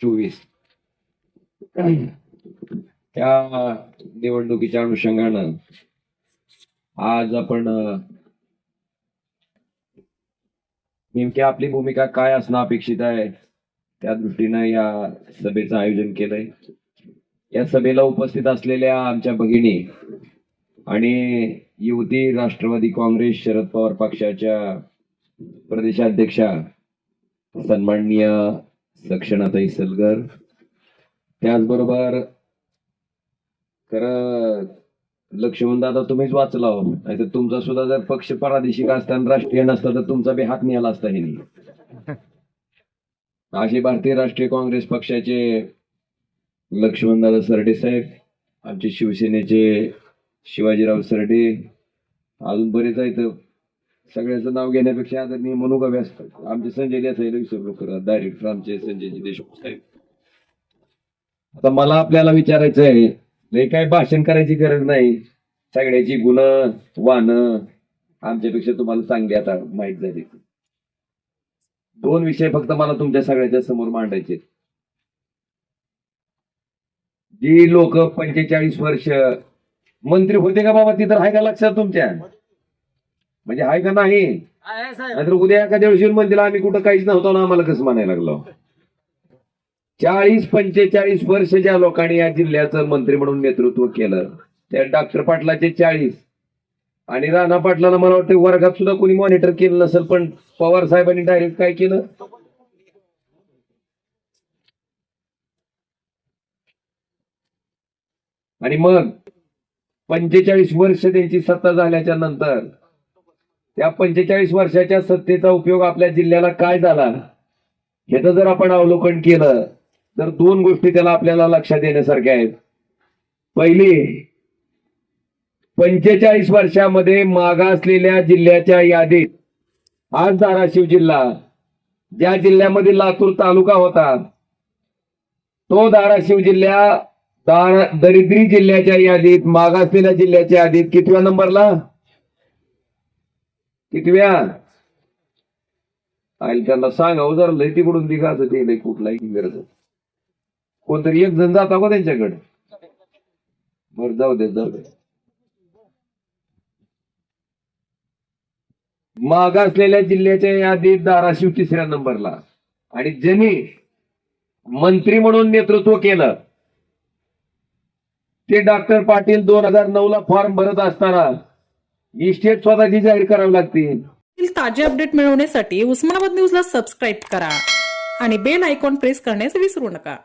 चोवीस. त्या निवडणुकीच्या अनुषंगानं आज आपण नेमकी आपली भूमिका काय असणं अपेक्षित आहे त्या दृष्टीनं या सभेचं आयोजन केलंय. या सभेला उपस्थित असलेल्या आमच्या भगिनी आणि युवती राष्ट्रवादी काँग्रेस शरद पवार पक्षाच्या प्रदेशाध्यक्षा सन्माननीय सक्षणाताई सलगर. त्याचबरोबर खरं लक्ष्मण दादा तुम्हीच वाचला हो. नाही तर तुमचा सुद्धा जर पक्ष प्रादेशिक असताना राष्ट्रीय नसता तर तुमचा बी हात मिळाला असता हे नाही असे भारतीय राष्ट्रीय काँग्रेस पक्षाचे लक्ष्मणदादा सरडे साहेब आमचे शिवसेनेचे शिवाजीराव सरडे अजून बरेच आहेत. सगळ्याचं नाव घेण्यापेक्षा आदरणीय मनू असतात. आमचे संजय देसाई विसरू नका डायरेक्टर आमचे संजयजी देशमुख साहेब. आता मला आपल्याला विचारायचं आहे काय भाषण करायची गरज नाही. सगळ्याची गुण वान आमच्यापेक्षा तुम्हाला चांगली आता माहीत झाली. दोन विषय फक्त मला तुमच्या सगळ्याच्या समोर मांडायचे जी लोक पंचेचाळीस वर्ष मंत्री होते का बाबा? ती तर आहे का लक्षात तुमच्या? म्हणजे आहे का नाही? नाहीतर उद्या एखाद्या दिवशी म्हणतील आम्ही कुठं काहीच नव्हतो ना आम्हाला कसं म्हणायला लागलो? चाळीस पंचेचाळीस वर्ष ज्या लोकांनी या जिल्ह्याचं मंत्री म्हणून नेतृत्व केलं त्या डॉक्टर पाटलाचे चाळीस. आणि राणा पाटलाला मला वाटतं वर्गात सुद्धा कोणी मॉनिटर केलं नसेल पण पवार साहेबांनी डायरेक्ट काय केलं? आणि मग पंचेचाळीस वर्ष त्यांची सत्ता झाल्याच्यानंतर त्या पंचेचाळीस वर्षाच्या सत्तेचा उपयोग आपल्या जिल्ह्याला काय झाला? ह्याचं जर आपण अवलोकन केलं तर दोन गोष्टी त्याला आपल्याला लक्षात येण्यासारख्या आहेत. पहिली पंचेचाळीस वर्षामध्ये मागासलेल्या जिल्ह्याच्या यादीत आज धाराशिव जिल्हा ज्या जिल्ह्यामध्ये लातूर तालुका होता तो धाराशिव जिल्हा दरिद्री जिल्ह्याच्या यादीत मागासलेल्या जिल्ह्याच्या यादीत कितव्या नंबरला? कितव्या आणि त्यांना सांगावं जरा लय तिकडून दिघाच ते लय कुठलाही गरज कोणतरी एक जण जाता का त्यांच्याकडे? बर जाऊ दे जाऊ दे. मागासलेल्या जिल्ह्याच्या यादीत धाराशिव तिसऱ्या नंबरला. आणि ज्यांनी मंत्री म्हणून नेतृत्व केलं ते डॉक्टर पाटील दोन हजार नऊ ला फॉर्म भरत असताना इस्टेट स्वतःची जाहीर करावी लागते ताजे अपडेट मिळवण्यासाठी उस्मानाबाद न्यूजला सबस्क्राईब करा आणि बेल आयकॉन प्रेस करण्यास विसरू नका.